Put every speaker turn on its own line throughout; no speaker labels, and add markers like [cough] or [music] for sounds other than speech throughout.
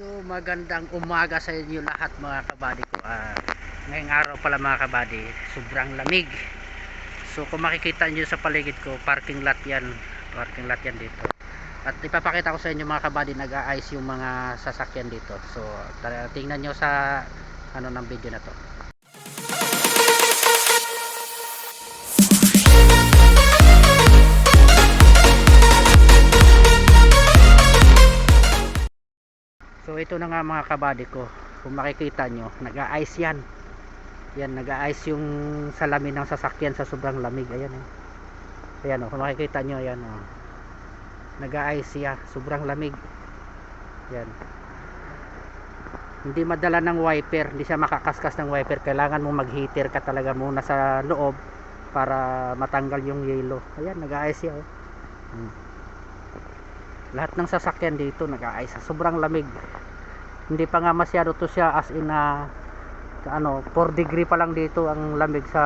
So magandang umaga sa inyo lahat mga kabady ko. Ah, ngayong araw pala mga kabady, sobrang lamig. So kung makikita nyo sa paligid ko, parking lot yan. Parking lot yan dito. At ipapakita ko sa inyo mga kabady, nag-aayos yung mga sasakyan dito. So tingnan nyo sa ano ng video na to. So ito na nga mga kabady ko. Kung makikita nyo, nag-aayos yan. Yan, nag-aayos yung salamin ng sasakyan sa sobrang lamig. Ayan eh. Ayan oh, kung makikita nyo, ayan oh. Nag-aayos siya, sobrang lamig. Yan. Hindi madala ng wiper, hindi siya makakaskas ng wiper. Kailangan mo mag-heater ka talaga muna sa loob para matanggal yung yelo. Ayan, nag-aayos siya oh. Hmm. Lahat ng sasakyan dito nag-aayos. Sobrang lamig hindi pa nga masyado to siya as in na ano 4 degree pa lang dito ang lamig sa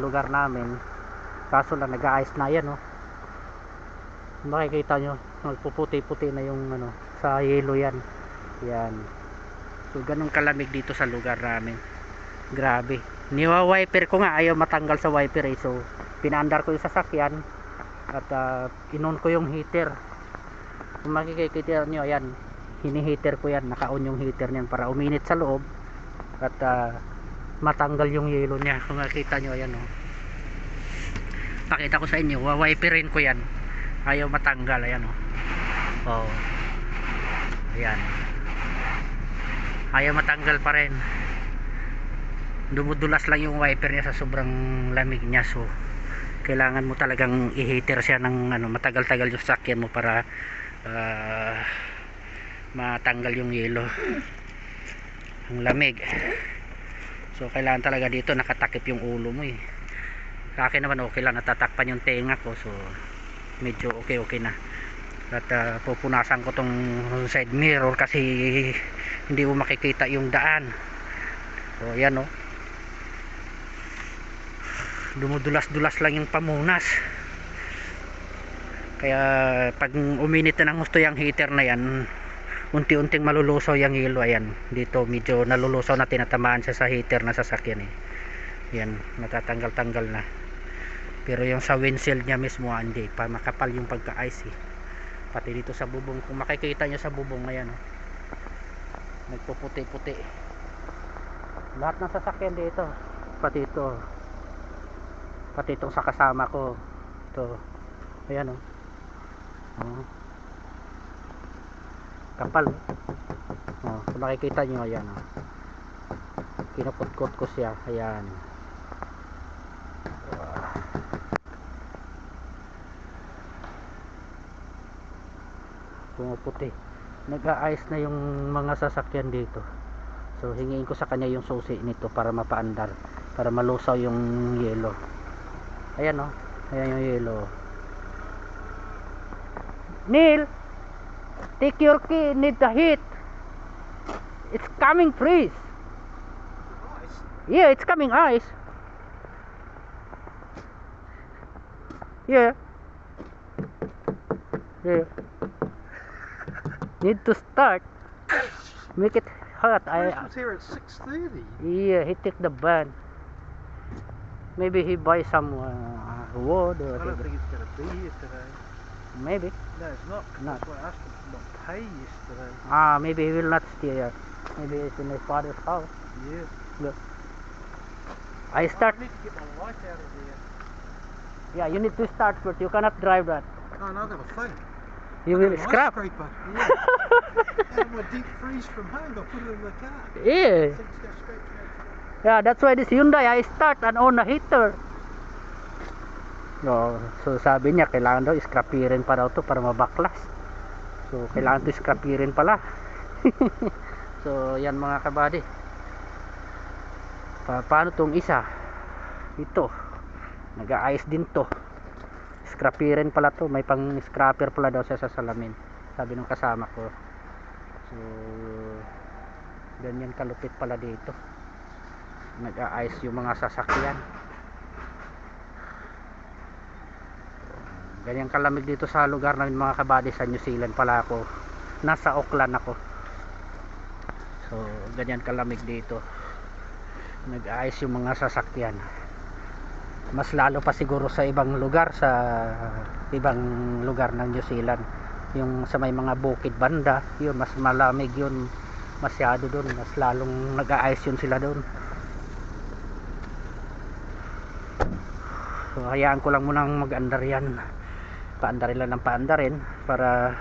lugar namin. Kaso lang nag-aayos na yan oh. makikita nyo nagpuputi-puti na yung ano sa yelo yan. Yan. So ganun kalamig dito sa lugar namin. Grabe. Niwa wiper ko nga ayaw matanggal sa wiper eh. So pinaandar ko yung sasakyan at uh, inon ko yung heater. Kung makikita nyo yan hiniheater ko yan. Naka-on yung heater niyan para uminit sa loob at ah, matanggal yung yelo niya. Kung makita nyo ayan oh. pakita ko sa inyo. Wawiperin ko yan. Ayaw matanggal. Ayan oh. oh. ayan. Ayaw matanggal pa rin. Dumudulas lang yung wiper niya sa sobrang lamig niya. So kailangan mo talagang i-heater siya ng ano, matagal-tagal yung sakyan mo para ah, matanggal yung yelo. Ang lamig. So kailangan talaga dito nakatakip yung ulo mo eh. Sa akin naman okay lang. Natatakpan yung tenga ko so medyo okay okay na. At ah, pupunasan ko tong side mirror kasi hindi mo makikita yung daan. So yan oh. Dumudulas-dulas lang yung pamunas. Kaya pag uminit na ng gusto yung heater na yan unti-unting malulusaw yung yelo ayan. Dito medyo nalulusaw na tinatamaan siya sa heater na sasakyan eh. Yan natatanggal-tanggal na. Pero yung sa windshield niya mismo ah, hindi. Pa makapal yung pagka-ice eh. pati dito sa bubong kung makikita nyo sa bubong ayan oh. nagpuputi-puti. Lahat ng sasakyan dito pati ito. Pati itong sa kasama ko. Ito. Ayan oh, oh kapal. Oh, kung nakikita nyo ayan oh. kinukutkot ko siya ayan. Pumuputi. Nag-aayos na yung mga sasakyan dito. So hingiin ko sa kanya yung susi nito para mapaandar para malusaw yung yelo. Ayan oh. Ayan yung yelo. Neil Take your key, need the heat. It's coming freeze. Yeah, it's coming ice. Yeah. Yeah. Need to start. Make it hot.
I
I
was here at 6.30.
yeah, he take the van. Maybe he buy some uh, wood or
I don't
whatever.
think it's going to be here today.
Maybe.
No, it's not.
Not.
That's why I asked him to not pay yesterday.
Ah, maybe he will not stay here. Maybe it's in his father's house.
Yeah.
I start.
I need to get my light out of here.
Yeah, you need to start first. You cannot drive that.
Oh, no, I've got a phone.
You
I've
will scrap.
Scraper. Yeah. [laughs] and my deep freeze from home, I put it in the car.
Yeah.
So it's gonna scrape me.
Yeah, that's why this Hyundai I start and on a heater. No, so sabi niya kailangan daw scrapirin pa daw to para mabaklas. So kailangan to scrapirin pala. [laughs] so yan mga kabady. Pa paano tong isa? Ito. Nag-aayos din to. Scrapirin pala to. May pang scrapper pala daw siya sa salamin. Sabi ng kasama ko. So ganyan kalupit pala dito nag-aayos yung mga sasakyan ganyan kalamig dito sa lugar namin mga kabady sa New Zealand pala ako. Nasa Auckland ako. So ganyan kalamig dito. Nag-ayos yung mga sasakyan. Mas lalo pa siguro sa ibang lugar sa ibang lugar ng New Zealand. Yung sa may mga bukid banda yun mas malamig yun. Masyado doon mas lalong nag-aayos yun sila doon so hayaan ko lang munang mag-andar yan paandarin lang ng paandarin para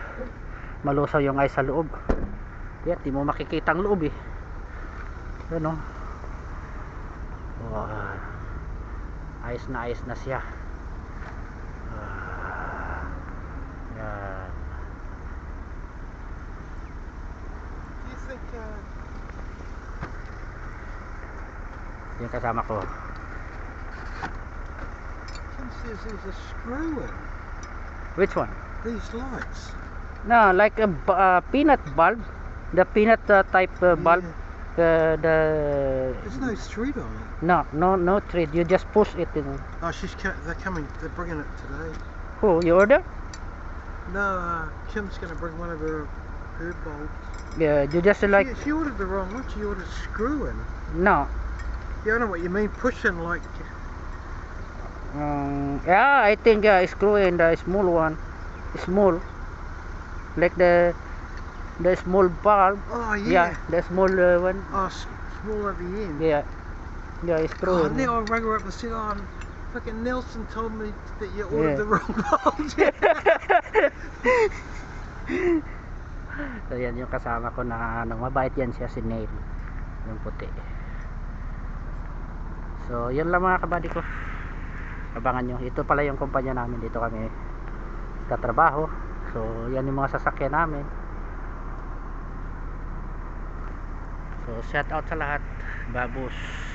malusaw yung ice sa loob. Kaya di mo makikita ang loob eh. Yun o wow. ayos na ayos na siya. Ah. yan. Yung kasama ko.
Says there's a screw in
which one?
these lights?
no like a uh, peanut bulb the peanut uh, type uh, bulb uh, the
There's no thread on it.
no no no thread you just push it in
Oh, she's co- they're coming. They're bringing it today.
who you order?
No, uh, Kim's going to bring one of her her bulbs.
yeah you just like
she, she ordered the wrong one. She ordered screw in.
no
Yeah, I know what you mean. Pushing like
Um, yeah, I think uh, screw in the small one, small, like the the small bulb.
oh
Yeah,
yeah.
the small uh, one.
Oh, small at the end.
Yeah, yeah, screw
Oh,
in.
now I rang her up and said, "Oh, fucking Nelson told me that you ordered
Yeah.
the wrong bulbs." [laughs]
so yan yung kasama ko na ano, mabait yan siya si Neil, yung puti. So yan lang mga kabady ko. Abangan nyo. Ito pala yung kumpanya namin dito kami katrabaho. So yan yung mga sasakyan namin. So shout out sa lahat. Babus.